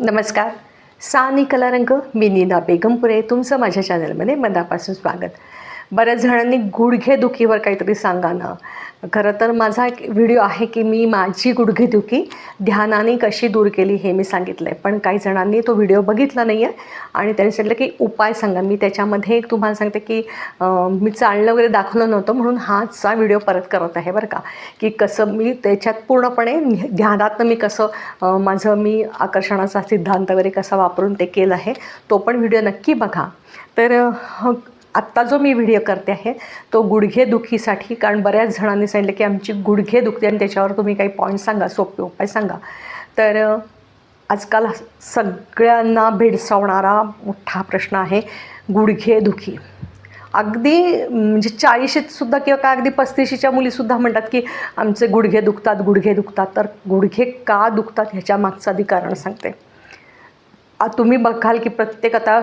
नमस्कार. सानी कलारंग मी नीना बेगमपुरे तुमचं माझ्या चॅनलमध्ये मनापासून स्वागत. बऱ्याच जणांनी गुडघेदुखीवर काहीतरी सांगा ना. खरं तर माझा एक व्हिडिओ आहे की मी माझी गुडघेदुखी ध्यानाने कशी दूर केली हे मी सांगितलं आहे पण काही जणांनी तो व्हिडिओ बघितला नाही आहे आणि त्यांनी सांगितलं की उपाय सांगा. मी त्याच्यामध्ये एक तुम्हाला सांगते की मी चालणं वगैरे दाखवलं नव्हतं म्हणून हाचा व्हिडिओ परत करत आहे बरं का. की कसं मी त्याच्यात पूर्णपणे ध्यानातनं मी कसं माझं मी आकर्षणाचा सिद्धांत वगैरे कसा वापरून ते केलं आहे तो पण व्हिडिओ नक्की बघा. तर आत्ता जो मी व्हिडिओ करते आहे तो गुडघेदुखीसाठी कारण बऱ्याच जणांनी सांगितलं की आमची गुडघे दुखते आणि त्याच्यावर तुम्ही काही पॉईंट सांगा सोपे उपाय सांगा. तर आजकाल सगळ्यांना भेडसावणारा मोठा प्रश्न आहे गुडघेदुखी अगदी म्हणजे चाळीशीतसुद्धा किंवा काय अगदी पस्तीशीच्या मुलीसुद्धा म्हणतात की आमचे गुडघे दुखतात गुडघे दुखतात. तर गुडघे का दुखतात ह्याच्या मागचं आधी कारण सांगते. तुम्ही बघाल की प्रत्येक आता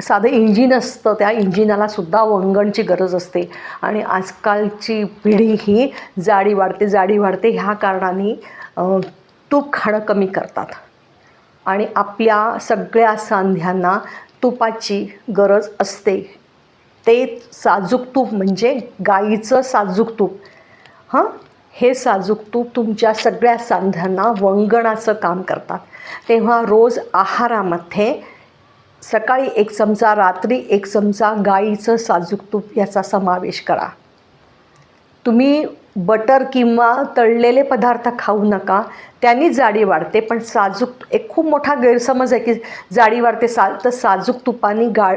साधं इंजिन असतं त्या इंजिनाला सुद्धा वंगणची गरज असते. आणि आजकालची पिढी ही जाडी वाढते जाडी वाढते ह्या कारणाने तूप खाणं कमी करतात. आणि आपल्या सगळ्या सांध्यांना तुपाची गरज असते. ते साजूक तूप म्हणजे गाईचं साजूक तूप. हां? हे साजूक तूप तुमच्या सगळ्या सांध्यांना वंगणाचं काम करतात. तेव्हा रोज आहारामध्ये सकाळी एक चमचा रात्री एक चमचा गाईचं साजूक तूप याचा समावेश करा. तुम्ही बटर किंवा तळलेले पदार्थ खाऊ नका त्यांनी जाडी वाढते पण साजूक एक खूप मोठा गैरसमज आहे की जाडी वाढते सा तर साजूक तुपानी गा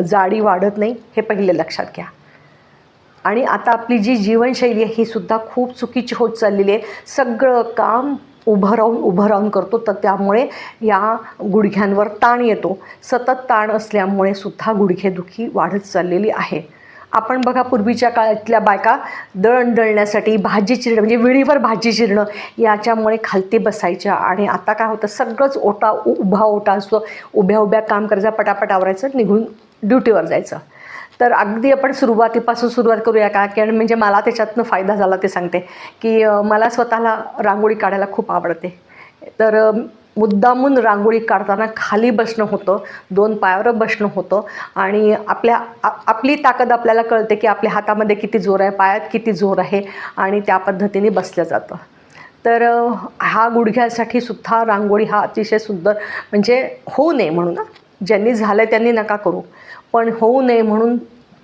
जाडी वाढत नाही हे पहिले लक्षात घ्या. आणि आता आपली जी जीवनशैली आहे ही सुद्धा खूप चुकीची होत चाललेली आहे. सगळं काम उभं राहून उभं राहून करतो. तर त्यामुळे या गुडघ्यांवर ताण येतो. सतत ताण असल्यामुळे सुद्धा गुडघेदुखी वाढत चाललेली आहे. आपण बघा पूर्वीच्या काळातल्या बायका दळण दळण्यासाठी भाजी चिरणं म्हणजे विळीवर भाजी चिरणं याच्यामुळे खालती बसायच्या आणि आता काय होतं सगळंच ओटा उ- उभा ओटा असतो. उभ्या उभ्या काम करायचं पटापट आवरायचं निघून ड्युटीवर जायचं. तर अगदी आपण सुरुवातीपासून सुरुवात करूया का? कारण म्हणजे मला त्याच्यातनं फायदा झाला ते सांगते. की मला स्वतःला रांगोळी काढायला खूप आवडते. तर मुद्दामून रांगोळी काढताना खाली बसणं होतं दोन पायावर बसणं होतं आणि आपल्या आपली ताकद आपल्याला कळते की आपल्या हातामध्ये किती जोर आहे पायात किती जोर आहे आणि त्या पद्धतीने बसलं जातं. तर हा गुडघ्यासाठी सुद्धा रांगोळी हा अतिशय सुंदर म्हणजे होऊ नये म्हणून. ना ज्यांनी झालं त्यांनी नका करू. पण होऊ नये म्हणून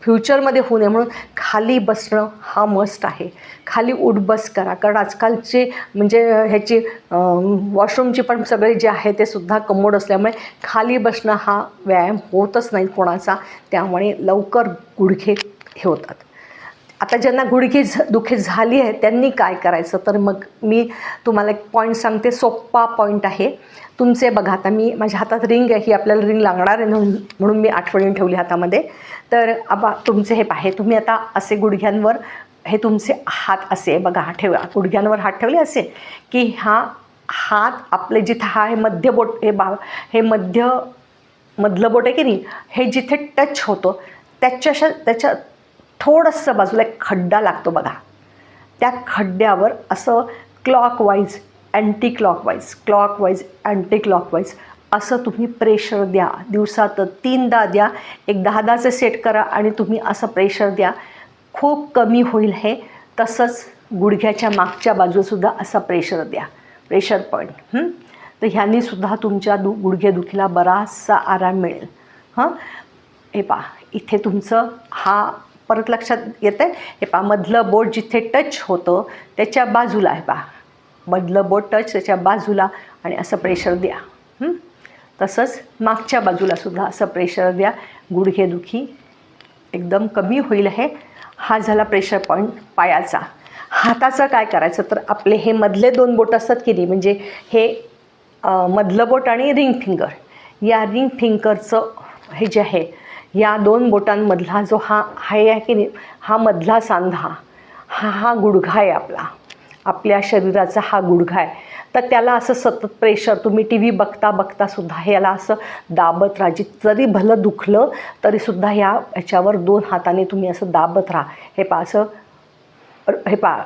फ्युचरमध्ये होऊ नये म्हणून खाली बसणं हा मस्ट आहे. खाली उठबस करा. कारण आजकालचे म्हणजे ह्याची वॉशरूमची पण सगळे जे आहे ते सुद्धा कमोड असल्यामुळे खाली बसणं हा व्यायाम होतच नाही कोणाचा. त्यामुळे लवकर गुडघे हे होतात आता ज्यांना गुडघे झ दुखी झाली आहे त्यांनी काय करायचं? तर मग मी तुम्हाला एक पॉईंट सांगते. सोप्पा पॉईंट आहे. तुमचे बघा आता मी माझ्या हातात रिंग आहे ही आपल्याला रिंग लागणार आहे म्हणून म्हणून मी आठवणीने ठेवली हातामध्ये. तर आबा तुमचे हे पाहे तुम्ही आता असे गुडघ्यांवर हे तुमचे हात असे बघा हा ठेवा. गुडघ्यांवर हात ठेवले असे की हा हात आपले जिथं हा हे मध्यबोट हे बा हे मध्य मधलं बोट आहे की नाही हे जिथे टच होतं त्याच्याशा त्याच्या थोडंसं बाजूला एक खड्डा लागतो बघा. त्या खड्ड्यावर असं clockwise anti clockwise clockwise anti clockwise असं तुम्ही प्रेशर द्या. दिवसात तीनदा द्या एक दहा दहाचे सेट करा आणि तुम्ही असं प्रेशर द्या. खूप कमी होईल हे. तसंच गुडघ्याच्या मागच्या बाजूसुद्धा असा प्रेशर द्या. प्रेशर पॉईंट तर ह्यांनीसुद्धा तुमच्या दु गुडघेदुखीला बराचसा आराम मिळेल. हां? हे पहा. इथे तुमचं हा परत लक्षात येतं आहे हे पहा मधलं बोट जिथे टच होतं त्याच्या बाजूला आहे पहा. मधलं बोट टच त्याच्या बाजूला आणि असं प्रेशर द्या. तसंच मागच्या बाजूला सुद्धा असं प्रेशर द्या. गुडघेदुखी एकदम कमी होईल हे. हा झाला प्रेशर पॉईंट पायाचा. हाताचं काय करायचं? तर आपले हे मधले दोन बोट असतात की नाही? म्हणजे हे मधलं बोट आणि रिंग फिंगर या रिंग फिंगरचं हे जे आहे या दोन बोटांमधला जो हा आहे आहे की नाही हा मधला सांधा हा हा गुडघा आहे आपला. आपल्या शरीराचा हा गुडघा आहे. तर त्याला असं सतत प्रेशर तुम्ही टी व्ही बघता बघतासुद्धा ह्याला याला असं दाबत राहा. जी जरी भलं दुखलं तरीसुद्धा ह्या ह्याच्यावर दोन हाताने तुम्ही असं दाबत राहा. हे पा असं हे पा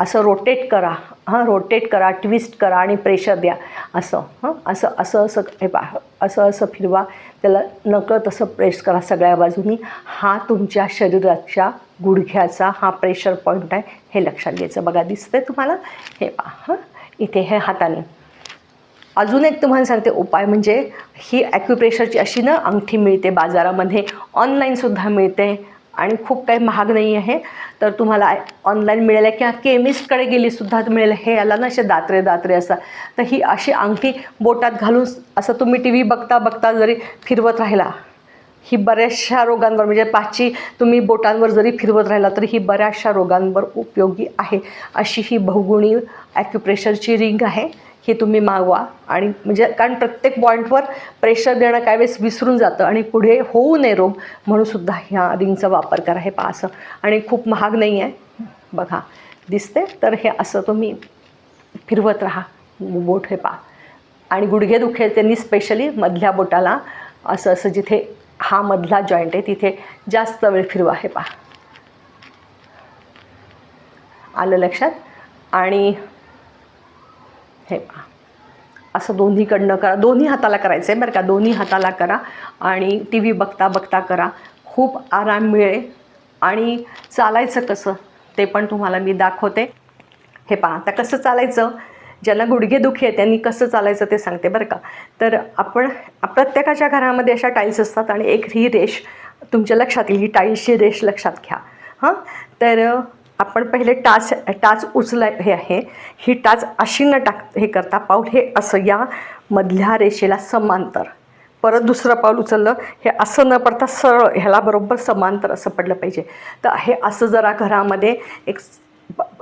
असं रोटेट करा. हां रोटेट करा ट्विस्ट करा आणि प्रेशर द्या. असं हां असं असं असं हे पा असं असं फिरवा. त्याला नकळत असं प्रेस करा सगळ्या बाजूनी. हा तुमच्या शरीराच्या गुडघ्याचा हा प्रेशर पॉईंट आहे हे लक्षात घ्यायचं बघा दिसतंय तुम्हाला? हे हां? इथे हे हाताने. अजून एक तुम्हाला सांगते उपाय म्हणजे ही ॲक्युप्रेशरची अशी ना अंगठी मिळते बाजारामध्ये. ऑनलाईनसुद्धा मिळते. आणि खूप काही महाग नाही आहे. तर तुम्हाला ऑनलाईन मिळेल किंवा केमिस्टकडे गेलीसुद्धा मिळेल. हे याला ना असे दात्रे दात्रे असा. तर ही अशी अंगठी बोटात घालून असं तुम्ही टी व्ही बघता बघता जरी फिरवत राहिला ही बऱ्याचशा रोगांवर म्हणजे पाचची तुम्ही बोटांवर जरी फिरवत राहिला तरी ही बऱ्याचशा रोगांवर उपयोगी आहे. अशी ही बहुगुणी ॲक्युप्रेशरची रिंग आहे. ही तुम्ही मागवा. आणि म्हणजे कारण प्रत्येक पॉईंटवर प्रेशर देणं काय वेळेस विसरून जातं आणि पुढे होऊ नये रोग म्हणूनसुद्धा ह्या रिंगचा वापर करा. हे पहा असं. आणि खूप महाग नाही आहे. बघा दिसते तर हे असं तुम्ही फिरवत राहा. बोट हे पहा. आणि गुडघे दुखेल त्यांनी स्पेशली मधल्या बोटाला. असं असं जिथे हा मधला जॉईंट आहे तिथे जास्त वेळ फिरवा. हे पहा. आलं लक्षात? आणि हे पहा असं दोन्हीकडनं करा. दोन्ही हाताला करायचं आहे बरं का. दोन्ही हाताला करा आणि टी व्ही बघता बघता करा. खूप आराम मिळेल. आणि चालायचं कसं ते पण तुम्हाला मी दाखवते. हे पहा आता कसं चालायचं? ज्यांना गुडघेदुखी आहे त्यांनी कसं चालायचं ते सांगते बरं का. तर आपण प्रत्येकाच्या घरामध्ये अशा टाईल्स असतात आणि एक ही रेष तुमच्या लक्षात येईल. ही टाईल्सची रेष लक्षात घ्या. हां? तर आपण पहिले टाच टाच उचला हे आहे. ही टाच अशी न टाक हे करता पाऊल. हे असं या मधल्या रेषेला समांतर. परत दुसरं पाऊल उचललं. हे असं न पडता सरळ ह्याला बरोबर समांतर असं पडलं पाहिजे. तर हे असं जरा घरामध्ये एक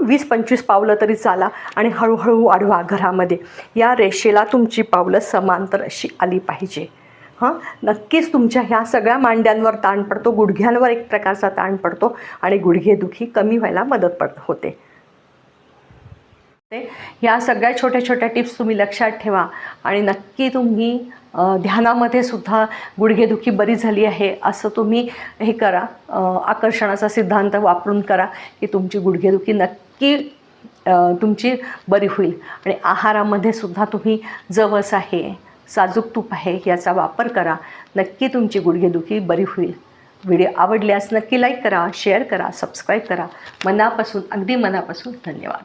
वीस पंचवीस पावलं तरी चाला आणि हळूहळू वाढवा घरामध्ये. या रेषेला तुमची पावलं समांतर अशी आली पाहिजे. हां? नक्कीच तुमच्या ह्या सगळ्या मांड्यांवर ताण पडतो गुडघ्यांवर एक प्रकारचा ताण पडतो आणि गुडघेदुखी कमी व्हायला मदत पड होते. ते ह्या सगळ्या छोट्या छोट्या टिप्स तुम्ही लक्षात ठेवा आणि नक्की तुम्ही ध्यानामध्ये सुद्धा गुडघेदुखी बरी झाली आहे असं तुम्ही हे करा. आकर्षणाचा सिद्धांत वापरून करा की तुमची गुडघेदुखी नक्की तुमची बरी होईल आणि आहारामध्ये सुद्धा तुम्ही जवस आहे. साजूक तूप आहे याचा वापर करा. नक्की तुमची गुडघेदुखी बरी होईल. व्हिडिओ आवडल्यास नक्की लाईक करा शेअर करा सबस्क्राईब करा. मनापासून अगदी मनापासून धन्यवाद.